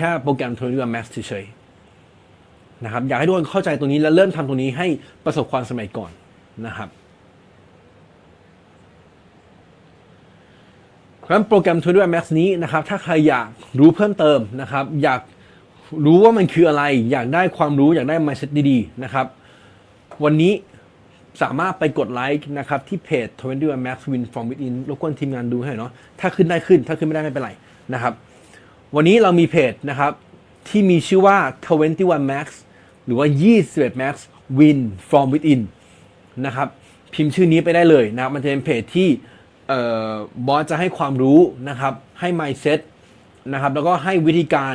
แค่โปรแกรม t o r n a m Max เฉยๆนะครับ อยากให้ทุกคนเข้าใจตรงนี้และเริ่มทำตรงนี้ให้ประสบความสำเร็จก่อนนะครับเพราะฉะนั้นโปรแกรม t o r n a m Max นี้นะครับ ถ้าใครอยากรู้เพิ่มเติมนะครับ อยากรู้ว่ามันคืออะไร อยากได้ความรู้ อยากได้ mindset ดีๆ นะครับ วันนี้สามารถไปกดไลค์นะครับที่เพจ21 Max Win from Within รบกวนทีมงานดูให้เนาะถ้าขึ้นได้ขึ้น ถ้าขึ้นไม่ได้ไม่เป็นไรนะครับ วันนี้เรามีเพจนะครับที่มีชื่อว่า 21 Max หรือว่า 21 Max Win from Within นะครับพิมพ์ชื่อนี้ไปได้เลยนะครับมันจะเป็นเพจที่บอสจะให้ความรู้นะครับให้ mindset นะครับแล้วก็ให้วิธีการ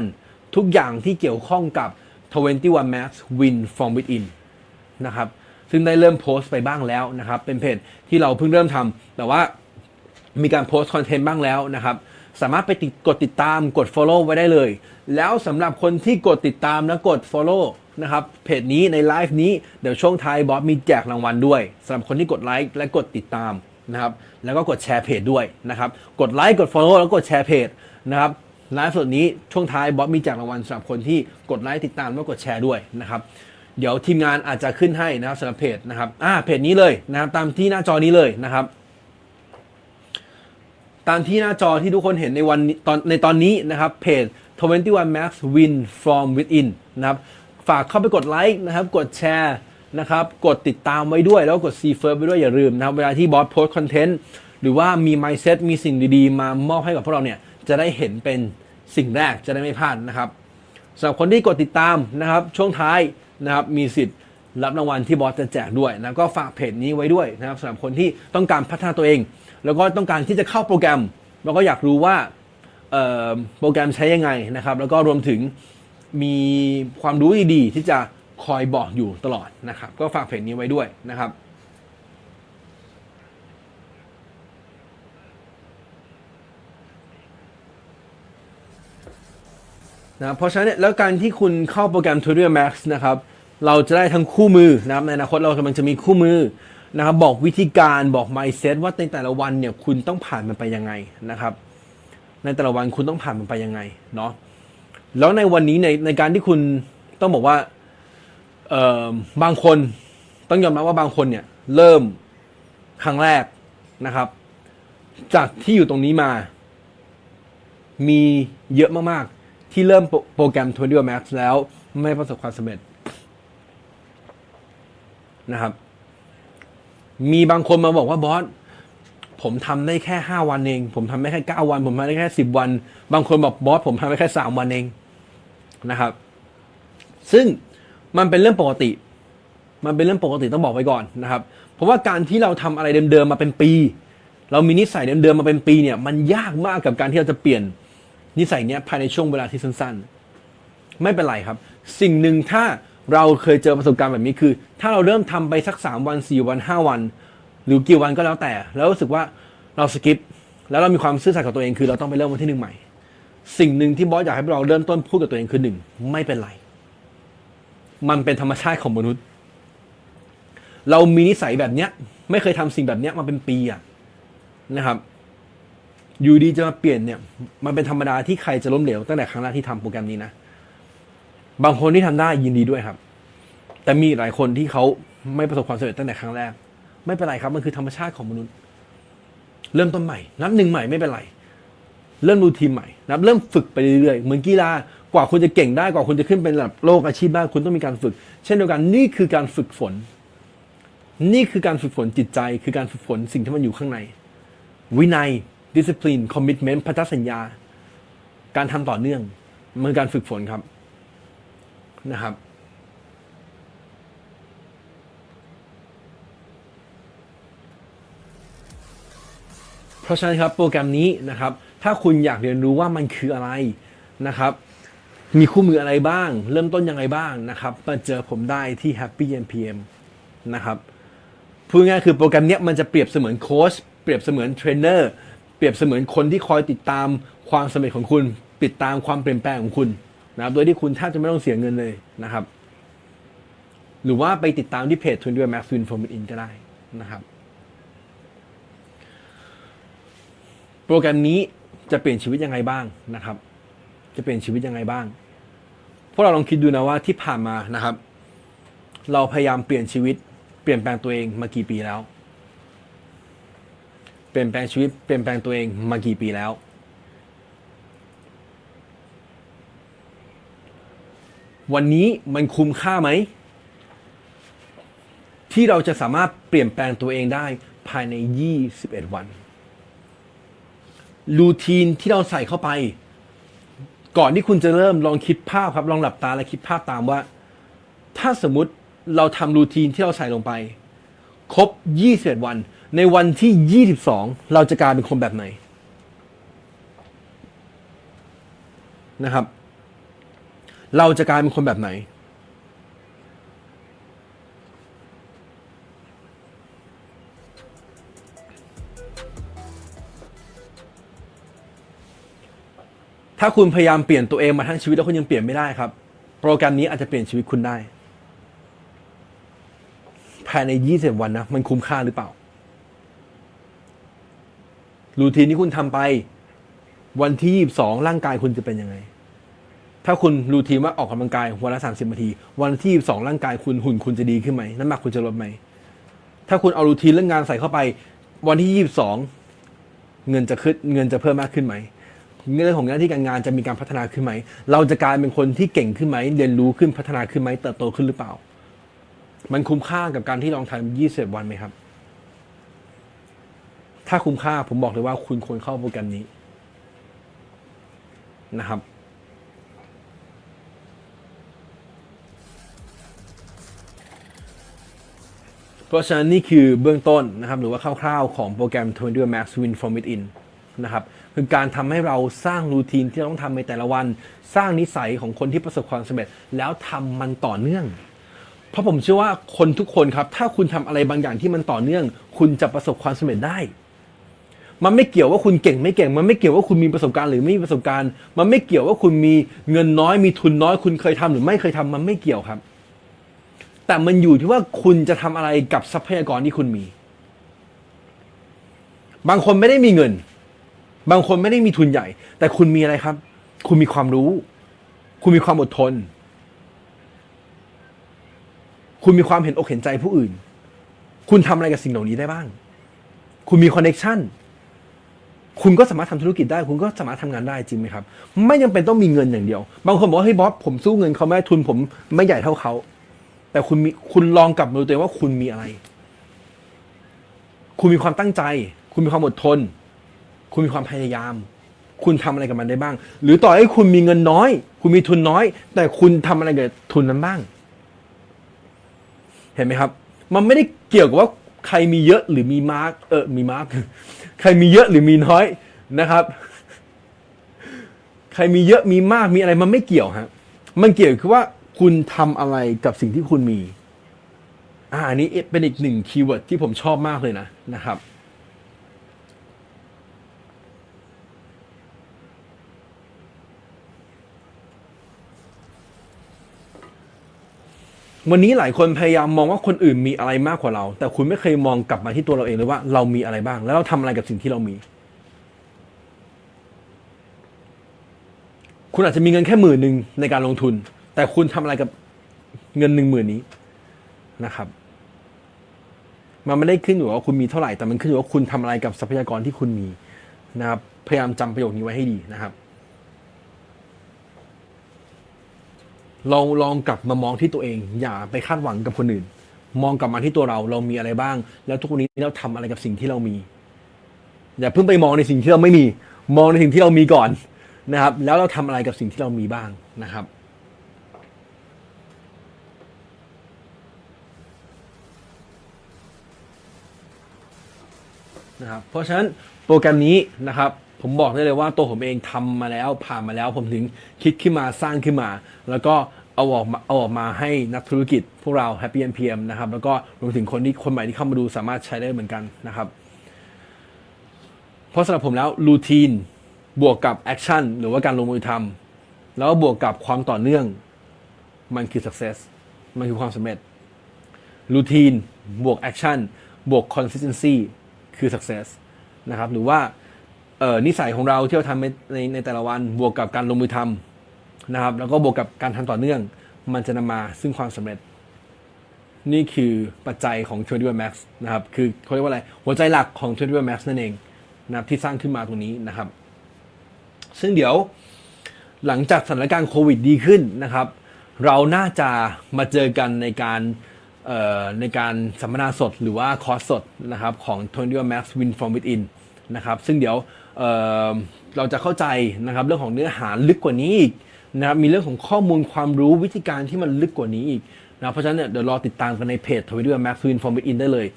ทุกอย่างที่เกี่ยวข้องกับ 21 Max Win from Within นะครับซึ่งได้เริ่มโพสต์ไปบ้างแล้วนะครับเป็นเพจที่เราเพิ่งเริ่มทำแต่ว่ามีการโพสต์คอนเทนต์บ้างแล้วนะครับ สามารถไปติดกดติดตามกด Follow ไว้ได้เลย แล้วสำหรับคนที่กดติดตามและกด Follow นะครับเพจนี้ในไลฟ์นี้เดี๋ยวช่วงท้ายบอสมีแจกรางวัลด้วยสำหรับคนที่กดไลค์และกดติดตามนะครับแล้วก็กดแชร์เพจด้วยนะครับกดไลค์กด Follow แล้วกดแชร์เพจนะครับไลฟ์สดนี้ช่วงท้ายบอสมีแจกรางวัลสำหรับคนที่กดไลค์ติดตามแล้วกดแชร์ด้วยนะครับเดี๋ยวทีมงานอาจจะขึ้นให้นะครับสำหรับเพจนะครับอ่าเพจนี้เลยนะครับตามที่หน้าจอนี้เลยนะครับ ตามที่หน้าจอที่ทุกคนเห็นในวันตอนในตอนนี้นะครับเพจ 21 Max Win from Within นะครับฝากเข้าไปกดไลค์นะครับ กดแชร์นะครับ กดติดตามไว้ด้วย แล้วกด See First ไว้ด้วยอย่าลืมนะครับ เวลาที่บอสโพส์คอนเทนต์หรือว่ามี mindset มีสิ่งดีๆ มามอบให้กับพวกเราเนี่ย จะได้เห็นเป็นสิ่งแรกจะได้ไม่พลาดนะครับสำหรับคนที่กดติดตามนะครับ ช่วงท้ายนะครับ มีสิทธิ์รับรางวัลที่บอสจะแจกด้วยนะก็ฝากเพจนี้ไว้ด้วยนะครับสำหรับคนที่ต้องการพัฒนาตัวเอง แล้วก็ต้องการที่จะเข้าโปรแกรม แล้วก็อยากรู้ว่าโปรแกรมใช้ยังไงนะครับ แล้วก็รวมถึงมีความรู้ดีๆที่จะคอยบอกอยู่ตลอดนะครับ ก็ฝากเพจนี้ไว้ด้วยนะครับนะเพราะฉะนั้นเนี่ยแล้วการที่คุณเข้าโปรแกรม t u t o r Max นะครับ เราจะได้ทั้งคู่มือนะครับในอนาคตเรากำลังจะมีคู่มือ นะครับบอกวิธีการบอก mindset ว่าในแต่ละวันเนี่ยคุณต้องผ่านมันไปยังไงนะครับ ในแต่ละวันคุณต้องผ่านมันไปยังไงเนาะแล้วในวันนี้ในในการที่คุณต้องบอกว่าเอ่อบางคนต้องยอมรับว่าบางคนเนี่ยเริ่มครั้งแรกนะครับ จากที่อยู่ตรงนี้มา มีเยอะมากๆ ที่เริ่มโปรโปรแกรม 20 Max แล้วไม่ประสบความสำเร็จนะครับ มีบางคนมาบอกว่าบอสผมทำได้แค่5วันเอง ผมทำได้แค่9วัน ผมทำได้แค่10วัน บางคนบอกบอสผมทำได้แค่3วันเองนะครับ ซึ่งมันเป็นเรื่องปกติ มันเป็นเรื่องปกติต้องบอกไว้ก่อนนะครับ เพราะว่าการที่เราทำอะไรเดิมๆมาเป็นปี เรามีนิสัยเดิมๆมาเป็นปีเนี่ย มันยากมากกับการที่เราจะเปลี่ยนนิสัยเนี้ยภายในช่วงเวลาที่สั้น ๆ ไม่เป็นไรครับ สิ่งหนึ่งถ้า เราเคยเจอประสบการณ์แบบนี้คือ ถ้าเราเริ่มทำไปสัก 3 วัน 4 วัน 5 วัน หรือกี่วันก็แล้วแต่ แล้วรู้สึกว่าเราสกิปแล้วเรามีความซื่อสัตย์กับตัวเองคือเราต้องไปเริ่มวันที่หนึ่งใหม่ สิ่งหนึ่งที่บอสอยากให้เราเริ่มต้นพูดกับตัวเองคือหนึ่งไม่เป็นไร มันเป็นธรรมชาติของมนุษย์ เรามีนิสัยแบบเนี้ย ไม่เคยทำสิ่งแบบเนี้ยมาเป็นปีอะนะครับอยู่ดีจะมาเปลี่ยนเนี่ย มันเป็นธรรมดาที่ใครจะล้มเหลวตั้งแต่ครั้งแรกที่ทำโปรแกรมนี้นะ บางคนที่ทำได้ยินดีด้วยครับ แต่มีหลายคนที่เขาไม่ประสบความสำเร็จตั้งแต่ครั้งแรก ไม่เป็นไรครับ มันคือธรรมชาติของมนุษย์ เริ่มต้นใหม่ นับหนึ่งใหม่ไม่เป็นไร เริ่มรูทีมใหม่นับเริ่มฝึกไปเรื่อยๆ เหมือนกีฬากว่าคุณจะเก่งได้กว่าคุณจะขึ้นเป็นระดับโลกอาชีพได้คุณต้องมีการฝึก เช่นเดียวกันนี่คือการฝึกฝน นี่คือการฝึกฝนจิตใจ คือการฝึกฝนสิ่งที่มันอยู่ข้างใน วินัย discipline commitment พันธสัญญา การทำต่อเนื่องมันการฝึกฝนครับ นะครับ เพราะฉะนั้นครับโปรแกรมนี้นะครับ ถ้าคุณอยากเรียนรู้ว่ามันคืออะไรนะครับ มีคู่มืออะไรบ้าง เริ่มต้นยังไงบ้างนะครับ มาเจอผมได้ที่ Happy NPM นะครับพูดง่ายๆคือโปรแกรมนี้มันจะเปรียบเสมือนโค้ชเปรียบเสมือนเทรนเนอร์เปรียบเสมือนคนที่คอยติดตามความสำเร็จของคุณ ติดตามความเปลี่ยนแปลงของคุณ นะครับโดยที่คุณแทบจะไม่ต้องเสียเงินเลยนะครับ หรือว่าไปติดตามที่เพจ t w i n d u r Max Win from Within ก็ได้นะครับ โปรแกรมนี้จะเปลี่ยนชีวิตยังไงบ้างนะครับ จะเปลี่ยนชีวิตยังไงบ้างพวกเราลองคิดดูนะว่าที่ผ่านมานะครับ เราพยายามเปลี่ยนชีวิต เปลี่ยนแปลงตัวเองมากี่ปีแล้ว เปลี่ยนแปลงชีวิตเปลี่ยนแปลงตัวเองมากี่ปีแล้ว วันนี้มันคุ้มค่าไหม ที่เราจะสามารถเปลี่ยนแปลงตัวเองได้ภายใน 21 วัน รูทีนที่เราใส่เข้าไป ก่อนที่คุณจะเริ่มลองคิดภาพครับ ลองหลับตาและคิดภาพตามว่า ถ้าสมมติเราทำรูทีนที่เราใส่ลงไป ครบ 21 วัน ในวันที่ 22 เราจะกลายเป็นคนแบบไหนนะครับ เราจะกลายเป็นคนแบบไหน ถ้าคุณพยายามเปลี่ยนตัวเองมาทั้งชีวิตแล้วคุณยังเปลี่ยนไม่ได้ครับ โปรแกรมนี้อาจจะเปลี่ยนชีวิตคุณได้ ภายใน 20 วันนะ มันคุ้มค่าหรือเปล่า รูทีนที่คุณทำไป วันที่ 22 ร่างกายคุณจะเป็นยังไง ถ้าคุณรูทีนว่าออกกำลังกายวันละ30นาที วันที่22ร่างกายคุณหุ่นคุณจะดีขึ้นไหมน้ำหนักคุณจะลดไหม ถ้าคุณเอารูทีนเรื่องงานใส่เข้าไป วันที่22เงินจะขึ้นเงินจะเพิ่มมากขึ้นไหมเรื่องของหน้าที่การงานจะมีการพัฒนาขึ้นไหม เราจะกลายเป็นคนที่เก่งขึ้นไหม เรียนรู้ขึ้นพัฒนาขึ้นไหม เติบโตขึ้นหรือเปล่า มันคุ้มค่ากับการที่ลองทำ20วันไหมครับ ถ้าคุ้มค่าผมบอกเลยว่าคุณควรเข้าโปรแกรมนี้นะครับ ราะฉะนั้นนี่คือเบื้องต้นนะครับหรือว่าคร่าวๆของโปรแกรม20 Max Win from Within นะครับคือการทำให้เราสร้างรูทีนที่เราต้องทำในแต่ละวัน สร้างนิสัยของคนที่ประสบความสำเร็จ แล้วทำมันต่อเนื่อง เพราะผมเชื่อว่าคนทุกคนครับ ถ้าคุณทำอะไรบางอย่างที่มันต่อเนื่อง คุณจะประสบความสำเร็จได้ มันไม่เกี่ยวว่าคุณเก่งไม่เก่ง มันไม่เกี่ยวว่าคุณมีประสบการณ์หรือไม่มีประสบการณ์ มันไม่เกี่ยวว่าคุณมีเงินน้อยมีทุนน้อย คุณเคยทำหรือไม่เคยทำมันไม่เกี่ยวครับ แต่มันอยู่ที่ว่าคุณจะทำอะไรกับทรัพยากรที่คุณมี บางคนไม่ได้มีเงิน บางคนไม่ได้มีทุนใหญ่ แต่คุณมีอะไรครับ คุณมีความรู้ คุณมีความอดทน คุณมีความเห็นอกเห็นใจผู้อื่น คุณทำอะไรกับสิ่งเหล่านี้ได้บ้าง คุณมีคอนเน็ชันคุณก็สามารถทำธุรกิจได้ คุณก็สามารถทำงานได้จริงไหมครับ ไม่จำเป็นต้องมีเงินอย่างเดียว บางคนบอกว่าเฮ้ยบอสผมสู้เงินเขาไม่ได้ทุนผมไม่ใหญ่เท่าเขา แต่คุณมีคุณลองกลับมาดูตัวเองว่าคุณมีอะไร คุณมีความตั้งใจ คุณมีความอดทน คุณมีความพยายาม คุณทำอะไรกับมันได้บ้าง หรือต่อให้คุณมีเงินน้อย คุณมีทุนน้อย แต่คุณทำอะไรกับทุนนั้นบ้าง เห็นไหมครับ มันไม่ได้เกี่ยวกับว่าใครมีเยอะหรือมีมาร์กเออมีมาร์กใครมีเยอะหรือมีน้อยนะครับ ใครมีเยอะมีมากมีอะไรมันไม่เกี่ยวฮะมันเกี่ยวคือว่า คุณทำอะไรกับสิ่งที่คุณมีอ่าอันนี้เป็นอีกหนึ่งคีย์เวิร์ดที่ผมชอบมากเลยนะนะครับวันนี้หลายคนพยายามมองว่าคนอื่นมีอะไรมากกว่าเรา แต่คุณไม่เคยมองกลับมาที่ตัวเราเองเลยว่าเรามีอะไรบ้าง แล้วเราทำอะไรกับสิ่งที่เรามี คุณอาจจะมีเงินแค่หมื่นหนึ่งในการลงทุน แต่คุณทำอะไรกับเงินหนึ่งหมื่นนี้นะครับ มันไม่ได้ขึ้นอยู่ว่าคุณมีเท่าไหร่ แต่มันขึ้นอยู่ว่าคุณทำอะไรกับทรัพยากรที่คุณมีนะครับ พยายามจำประโยคนี้ไว้ให้ดีนะครับ ลองลองกลับมามองที่ตัวเอง อย่าไปคาดหวังกับคนอื่น มองกลับมาที่ตัวเรา เรามีอะไรบ้าง แล้วทุกวันนี้เราทำอะไรกับสิ่งที่เรามี อย่าเพิ่งไปมองในสิ่งที่เราไม่มี มองในสิ่งที่เรามีก่อนนะครับ แล้วเราทำอะไรกับสิ่งที่เรามีบ้างนะครับ นะครับเพราะฉะนั้นโปรแกรมนี้นะครับผมบอกได้เลยว่าตัวผมเองทำมาแล้วผ่านมาแล้วผมถึงคิดขึ้นมาสร้างขึ้นมา แล้วก็เอาออกมาเอาออกมาให้นักธุรกิจพวกเรา Happy NPM นะครับแล้วก็รวมถึงคนที่คนใหม่ที่เข้ามาดูสามารถใช้ได้เหมือนกันนะครับเพราะสำหรับผมแล้วรูทีนบวกกับแอคชั่นหรือว่าการลงมือทำแล้วบวกกับความต่อเนื่อง มันคือ success มันคือความสำเร็จรูทีนบวกแอคชั่นบวก consistency คือ success นะครับหรือว่านิสัยของเราที่เราทำในในในแต่ละวันบวกกับการลงมือทำนะครับ แล้วก็บวกกับการทำต่อเนื่อง มันจะนำมาซึ่งความสำเร็จ นี่คือปัจจัยของ21 Max นะครับคือเขาเรียกว่าอะไร หัวใจหลักของ21 Max นั่นเองนะครับที่สร้างขึ้นมาตรงนี้นะครับ ซึ่งเดี๋ยวหลังจากสถานการณ์โควิดดีขึ้นนะครับ เราน่าจะมาเจอกันในการ ในการสัมมนาสดหรือว่าคอร์สสดนะครับของ21 Max Win from Within นะครับซึ่งเดี๋ยวเเราจะเข้าใจนะครับเรื่องของเนื้อหาลึกกว่านี้อีกนะครับมีเรื่องของข้อมูลความรู้วิธีการที่มันลึกกว่านี้อีกนะเพราะฉะนั้นเนี่ยเดี๋ยวรอติดตามกันในเพจ21 Max Win from Within ได้เลย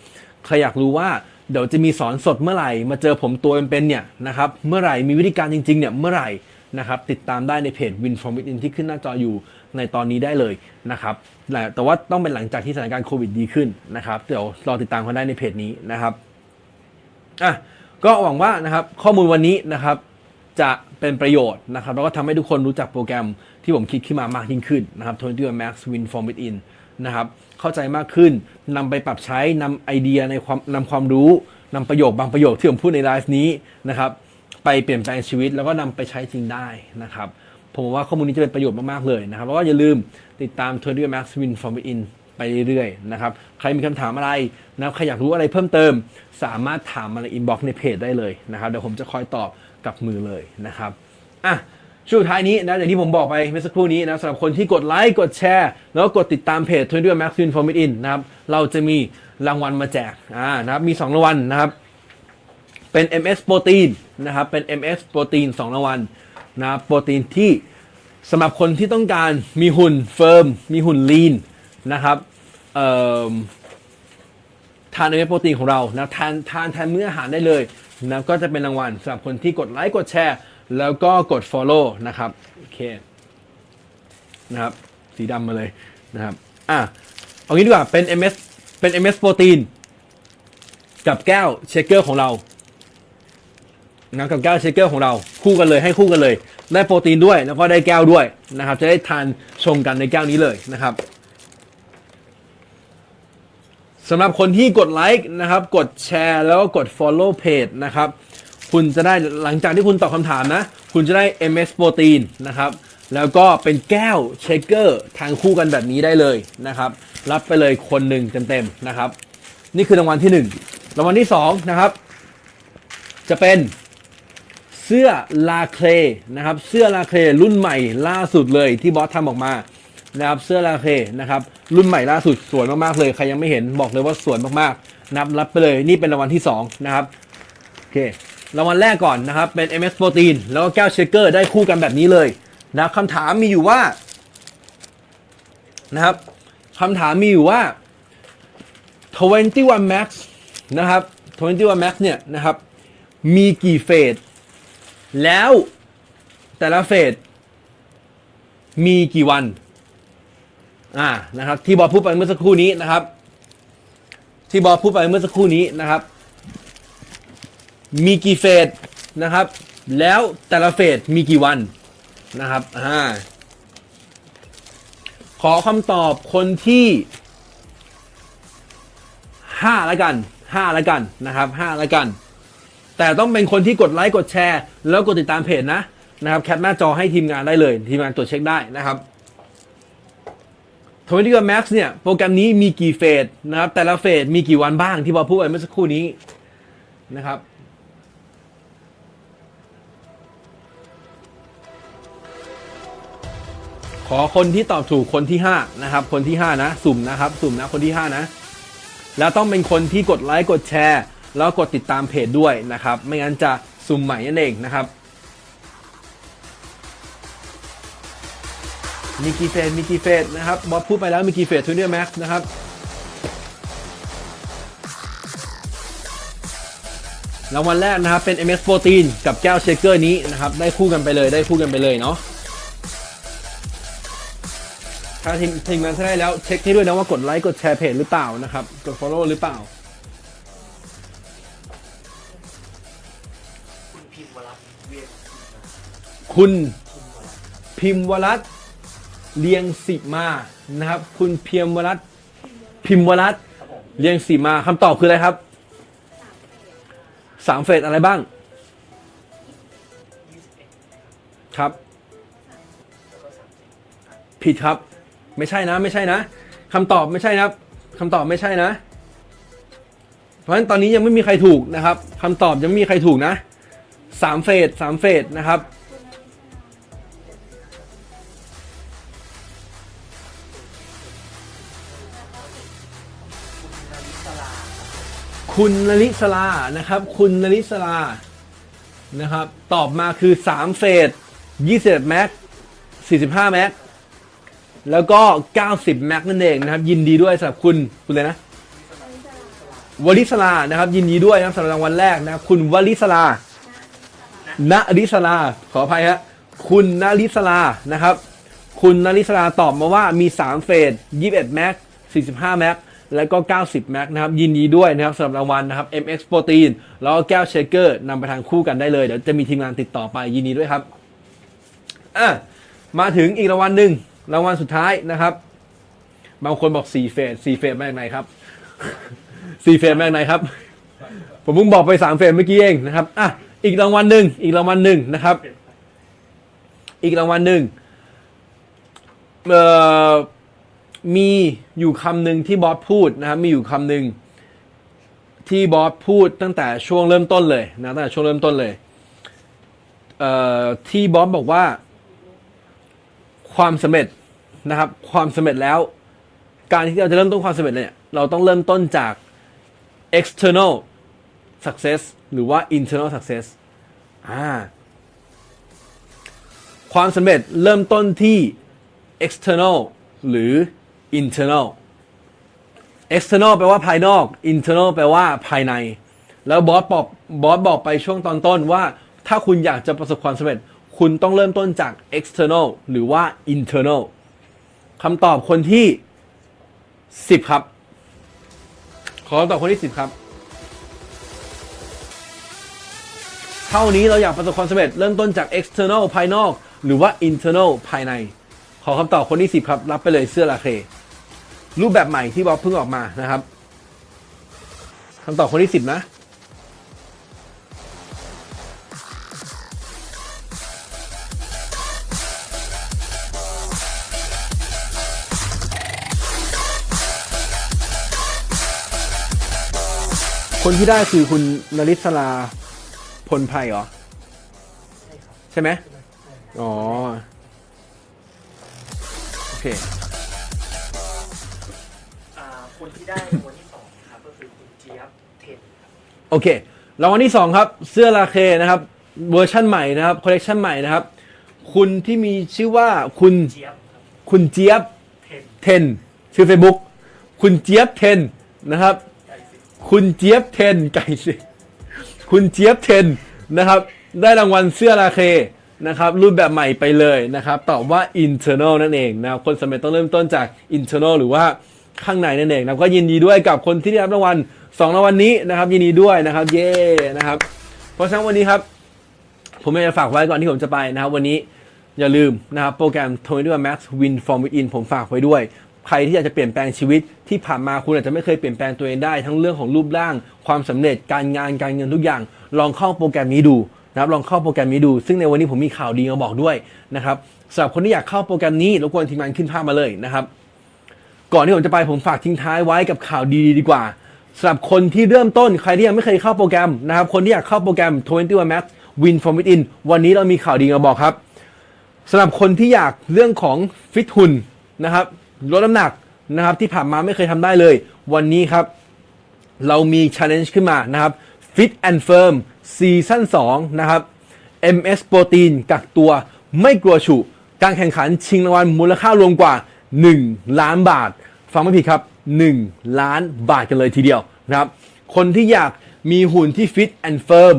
ใครอยากรู้ว่าเดี๋ยวจะมีสอนสดเมื่อไหร่ มาเจอผมตัวเป็นๆเนี่ยนะครับเมื่อไหร่มีวิธีการจริงๆเนี่ยเมื่อไหร่นะครับติดตามได้ในเพจ Win from Within ที่ขึ้นหน้าจออยู่ ในตอนนี้ได้เลยนะครับแต่ว่าต้องเป็นหลังจากที่สถานการณ์โควิดดีขึ้นนะครับเดี๋ยวรอติดตามกันได้ในเพจนี้นะครับอะก็หวังว่านะครับข้อมูลวันนี้นะครับจะเป็นประโยชน์นะครับแล้วก็ทำให้ทุกคนรู้จักโปรแกรมที่ผมคิดขึ้นมามากยิ่งขึ้นนะครับ21 Max Win from It In นะครับเข้าใจมากขึ้นนำไปปรับใช้นำไอเดียในความนำความรู้นำประโยคบางประโยคที่ผมพูดในไลฟ์นี้นะครับไปเปลี่ยนแปลงชีวิตแล้วก็นำไปใช้จริงได้นะครับ ผมว่าข้อมูลนี้จะเป็นประโยชน์มาก ๆ เลยนะครับ แล้วก็อย่าลืมติดตาม21 Max Win from Within ไปเรื่อยๆนะครับ ใครมีคำถามอะไรนะครับใครอยากรู้อะไรเพิ่มเติม สามารถถามมาในอินบ็อกซ์ในเพจได้เลยนะครับ เดี๋ยวผมจะคอยตอบกับมือเลยนะครับ อะช่วงท้ายนี้นะอย่างที่ผมบอกไปเมื่อสักครู่นี้นะสำหรับคนที่กดไลค์กดแชร์ แล้วก็กดติดตามเพจ21 Max Win for Mid In นะครับ เราจะมีรางวัลมาแจกอ่านะครับมี 2 รางวัลนะครับ เป็น MS โปรตีนนะครับ เป็น MS โปรตีน2รางวัลนะครับโปรตีนที่ สำหรับคนที่ต้องการมีหุ่นเฟิร์ม มีหุ่นลีนนะครับเอ่อทานในโปรตีนของเรานะทานทานแทนมื้ออาหารได้เลยนะก็จะเป็นรางวัลสำหรับคนที่กดไลค์กดแชร์ แล้วก็กด Follow นะครับโอเคนะครับสีดำมาเลยนะครับอะเอางี้ดีกว่าเป็น MS เป็น MS โปรตีนกับแก้วเชคเกอร์ของเรานะกับแก้วเชคเกอร์ของเราคู่กันเลยให้คู่กันเลย ได้โปรตีนด้วยแล้วก็ได้แก้วด้วยนะครับ จะได้ทานชงกันในแก้วนี้เลยนะครับสำหรับคนที่กดไลค์นะครับ กดแชร์แล้วก็กด follow page นะครับ คุณจะได้หลังจากที่คุณตอบคำถามนะ คุณจะได้ MS โปรตีนนะครับ แล้วก็เป็นแก้วเชคเกอร์ทางคู่กันแบบนี้ได้เลยนะครับ รับไปเลยคนหนึ่งเต็มๆนะครับ นี่คือรางวัลที่ 1 รางวัลที่ 2 นะครับ จะเป็น เสื้อลาเคลนะครับ เสื้อลาเคลรุ่นใหม่ล่าสุดเลยที่บอสทำออกมานะครับเสื้อลาเคนะครับรุ่นใหม่ล่าสุดสวยมากๆเลยใครยังไม่เห็นบอกเลยว่าสวยมากๆนับรับไปเลยนี่เป็นรางวัลที่2นะครับโอเครางวัลแรกก่อนนะครับเป็น MS Protein แล้วก็แก้วเชคเกอร์ได้คู่กันแบบนี้เลยนะคคำถามมีอยู่ว่านะครับคำถามมีอยู่ว่า 21 Max นะครับ21 Max เนี่ยนะครับมีกี่เฟส แล้วแต่ละเฟสมีกี่วัน อ่านะครับ ที่บอสพูดไปเมื่อสักครู่นี้นะครับ ที่บอสพูดไปเมื่อสักครู่นี้นะครับ มีกี่เฟสนะครับ แล้วแต่ละเฟสมีกี่วันนะครับอ่าขอคำตอบคนที่ห้าแล้วกันห้าแล้วกันนะครับห้าแล้วกัน แต่ต้องเป็นคนที่กดไลค์กดแชร์ แล้วกดติดตามเพจนะนะครับแคปหน้าจอให้ทีมงานได้เลยทีมงานตรวจเช็คได้นะครับทวินตี้กับแม็กซ์เนี่ยโปรแกรมนี้มีกี่เฟสนะครับแต่ละเฟสมีกี่วันบ้างที่บอพูดไปเมื่อสักครู่นี้นะครับขอคนที่ตอบถูกคนที่5นะครับคนที่ 5 นะ สุ่มนะครับ สุ่มนะคนที่ 5 นะ แล้วต้องเป็นคนที่กดไลค์กดแชร์ แล้วกดติดตามเพจด้วยนะครับ ไม่งั้นจะสุ่มใหม่นั่นเองนะครับมีกี่เฟสมีกี่เฟสนะครับบอสพูดไปแล้วมีกี่เฟสทูเนียแม็กซ์นะครับรางวัลแรกนะครับเป็น MS โปรตีนกับแก้วเชคเกอร์นี้นะครับ ได้คู่กันไปเลยได้คู่กันไปเลยเนาะถ้าทีมทีมงานถ้าได้แล้วเช็คให้ด้วยนะว่ากดไลค์กดแชร์เพจหรือเปล่านะครับ กด follow หรือเปล่า พิมพ์วรัตน์เวียนคุณพิมพ์วรัตน์เลียงสิมานะครับ คุณเพียมวรัตน์พิมพ์วรัตน์ครับผมเลียงสิมาคำตอบคืออะไรครับสามเฟสอะไรบ้างครับ แล้วก็สามสิบผิดครับ ไม่ใช่นะ ไม่ใช่นะคำตอบไม่ใช่นะครับคำตอบไม่ใช่นะ เพราะฉะนั้นตอนนี้ยังไม่มีใครถูกนะครับคำตอบยังไม่มีใครถูกนะ สามเฟสสามเฟสนะครับคุณนริสลาครับ คุณลลิสลานะครับ คุณลลิสลานะครับ ตอบมาคือ 3 เฟส21แม็ก45แม็กแล้วก็ 90แม็กนั่นเองนะครับ ยินดีด้วยสำหรับคุณ คุณเลยนะวลิสลานะครับ ยินดีด้วยนะครับสำหรับรางวัลแรกนะครับ คุณวลิสลา ณริสลาขออภัยฮะคุณณริสลานะครับ คุณณริสลาตอบมาว่ามี 3 เฟส21แม็ก45แม็กแล้วก็ 90 แม็กนะครับ ยินดีด้วยนะครับสำหรับรางวัลนะครับ MX Protein แล้วก็แก้วเชคเกอร์นำไปทางคู่กันได้เลย เดี๋ยวจะมีทีมงานติดต่อไปยินดีด้วยครับอะมาถึงอีกรางวัลหนึ่งรางวัลสุดท้ายนะครับ บางคนบอก4เฟส4เฟสมาจากไหนครับ4เฟสมาจากไหนครับ ผมเพิ่งบอกไป3เฟสเมื่อกี้เองนะครับอะ อีกรางวัลหนึ่งอีกรางวัลหนึ่งนะครับ อีกรางวัลหนึ่งเอ่อมีอยู่คำหนึ่งที่บอสพูดนะครับมีอยู่คำหนึ่งที่บอสพูดตั้งแต่ช่วงเริ่มต้นเลยนะตั้งแต่ช่วงเริ่มต้นเลยเอ่อที่บอสบอกว่า ความสำเร็จนะครับ ความสำเร็จแล้ว การที่เราจะเริ่มต้นความสำเร็จเนี่ยเราต้องเริ่มต้นจาก external success หรือว่า internal success อ่าความสำเร็จเริ่มต้นที่ external หรือ internal external แปลว่าภายนอก internal แปลว่าภายใน แล้วบอสบอกบอสบอกไปช่วงตอนต้นว่า ถ้าคุณอยากจะประสบความสำเร็จ คุณต้องเริ่มต้นจาก external หรือว่า internal คำตอบคนที่ 10 ครับ ขอคำตอบคนที่ 10 ครับ เท่านี้เราอยากประสบความสำเร็จเริ่มต้นจาก external ภายนอก หรือว่า internal ภายใน ขอคำตอบคนที่10ครับ รับไปเลยเสื้อลาเค รูปแบบใหม่ที่บอสเพิ่งออกมานะครับคำตอบคนที่10นะคนที่ได้คือคุณนริศรา พลไพรเหรอ ใช่ครับใช่ไหมใช่ครับอ๋อ โอเค อ่าคนที่ได้คนที่สองนะครับก็คือคุณเจี๊ยบเทนครับโอเครางวัลที่2ครับ เสื้อลาเคนะครับ เวอร์ชั่นใหม่นะครับ คอลเลกชันใหม่นะครับ คุณที่มีชื่อว่าคุณ เจี๊ยบครับคุณเจี๊ยบเทนเทนชื่อ Facebook คุณเจี๊ยบเทนนะครับไอซิคุณเจี๊ยบเทนไก่สิ คุณเจี๊ยบเทนนะครับได้รางวัลเสื้อราเคนะครับรูปแบบใหม่ไปเลยนะครับตอบว่า internal นั่นเองนะครับคนสำเร็จต้องเริ่มต้นจาก internal หรือว่าข้างในนั่นเองนะก็ยินดีด้วยกับคนที่ได้รับรางวัลสองรางวัลนี้นะครับ ยินดีด้วยนะครับ เย้นะครับ เพราะฉะนั้นวันนี้ครับ ผมอยากจะฝากไว้ก่อนที่ผมจะไปนะครับ วันนี้อย่าลืมนะครับ โปรแกรม21 Max Win from Within ผมฝากไว้ด้วย ใครที่อยากจะเปลี่ยนแปลงชีวิตที่ผ่านมาคุณอาจจะไม่เคยเปลี่ยนแปลงตัวเองได้ ทั้งเรื่องของรูปร่าง ความสำเร็จการงานการเงินทุกอย่าง ลองเข้าโปรแกรมนี้ดูนะครับลองเข้าโปรแกรมนี้ดู ซึ่งในวันนี้ผมมีข่าวดีมาบอกด้วยนะครับสำหรับคนที่อยากเข้าโปรแกรมนี้รบกวนทีมงานขึ้นภาพมาเลยนะครับ ก่อนที่ผมจะไปผมฝากทิ้งท้ายไว้กับข่าวดีดีกว่าสำหรับคนที่เริ่มต้นใครที่ยังไม่เคยเข้าโปรแกรมนะครับคนที่อยากเข้าโปรแกรม21 Max Win from Within วันนี้เรามีข่าวดีมาบอกครับสำหรับคนที่อยากเรื่องของฟิตหุ่นนะครับ ลดน้ำหนักนะครับที่ผ่านมาไม่เคยทำได้เลย วันนี้ครับ เรามี challenge ขึ้นมานะครับ Fit and Firm ซีซั่น2นะครับ MS Protein กักตัวไม่กลัวฉุการแข่งขันชิงรางวัลมูลค่ารวมกว่า 1 ล้านบาท ฟังไม่ผิดครับ 1 ล้านบาทกันเลยทีเดียวนะครับ คนที่อยากมีหุ่นที่ Fit and Firm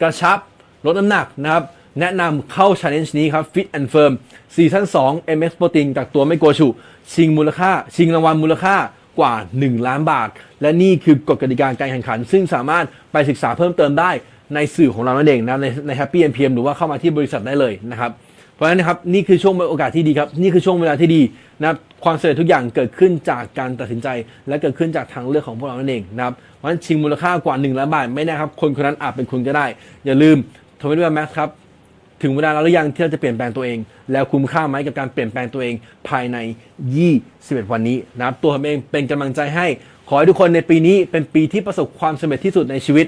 กระชับ ลดน้ำหนักนะครับ แนะนำเข้า challenge นี้ครับ Fit and Firm ซีซั่น2 MS Protein กักตัวไม่กลัวฉุชิงมูลค่า ชิงรางวัลมูลค่ากว่า 1 ล้านบาท และนี่คือกฎกติกาการแข่งขัน ซึ่งสามารถไปศึกษาเพิ่มเติมได้ในสื่อของเรานั่นเองนะในใน Happy NPM หรือว่าเข้ามาที่บริษัทได้เลยนะครับเพราะฉะนั้นนะครับนี่คือช่วงโอกาสที่ดีครับ นี่คือช่วงเวลาที่ดีนะครับความสำเร็จทุกอย่างเกิดขึ้นจากการตัดสินใจ และเกิดขึ้นจากทางเลือกของพวกเรานั่นเองนะครับเพราะฉะนั้นชิงมูลค่ากว่า1ล้านบาทไม่แน่ครับคนคนนั้นอาจเป็นคุณก็ได้ อย่าลืมทวิตเตอร์แม็กครับ ถึงเวลาแล้วหรือยังที่เราจะเปลี่ยนแปลงตัวเอง แล้วคุ้มค่าไหมกับการเปลี่ยนแปลงตัวเองภายใน 21 วันนี้นะครับตัวผมเองเป็นกำลังใจให้ ขอให้ทุกคนในปีนี้เป็นปีที่ประสบความสำเร็จที่สุดในชีวิต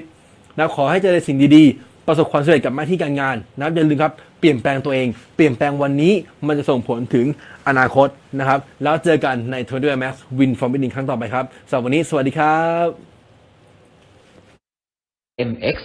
นะขอให้เจอในสิ่งดีๆ ประสบความสำเร็จกับหน้าที่การงานนะครับอย่าลืมครับเปลี่ยนแปลงตัวเอง เปลี่ยนแปลงวันนี้มันจะส่งผลถึงอนาคตนะครับ แล้วเจอกันใน t w i t t e r Max Win from Winning ครั้งต่อไปครับสำหรับวันนี้สวัสดีครับ MX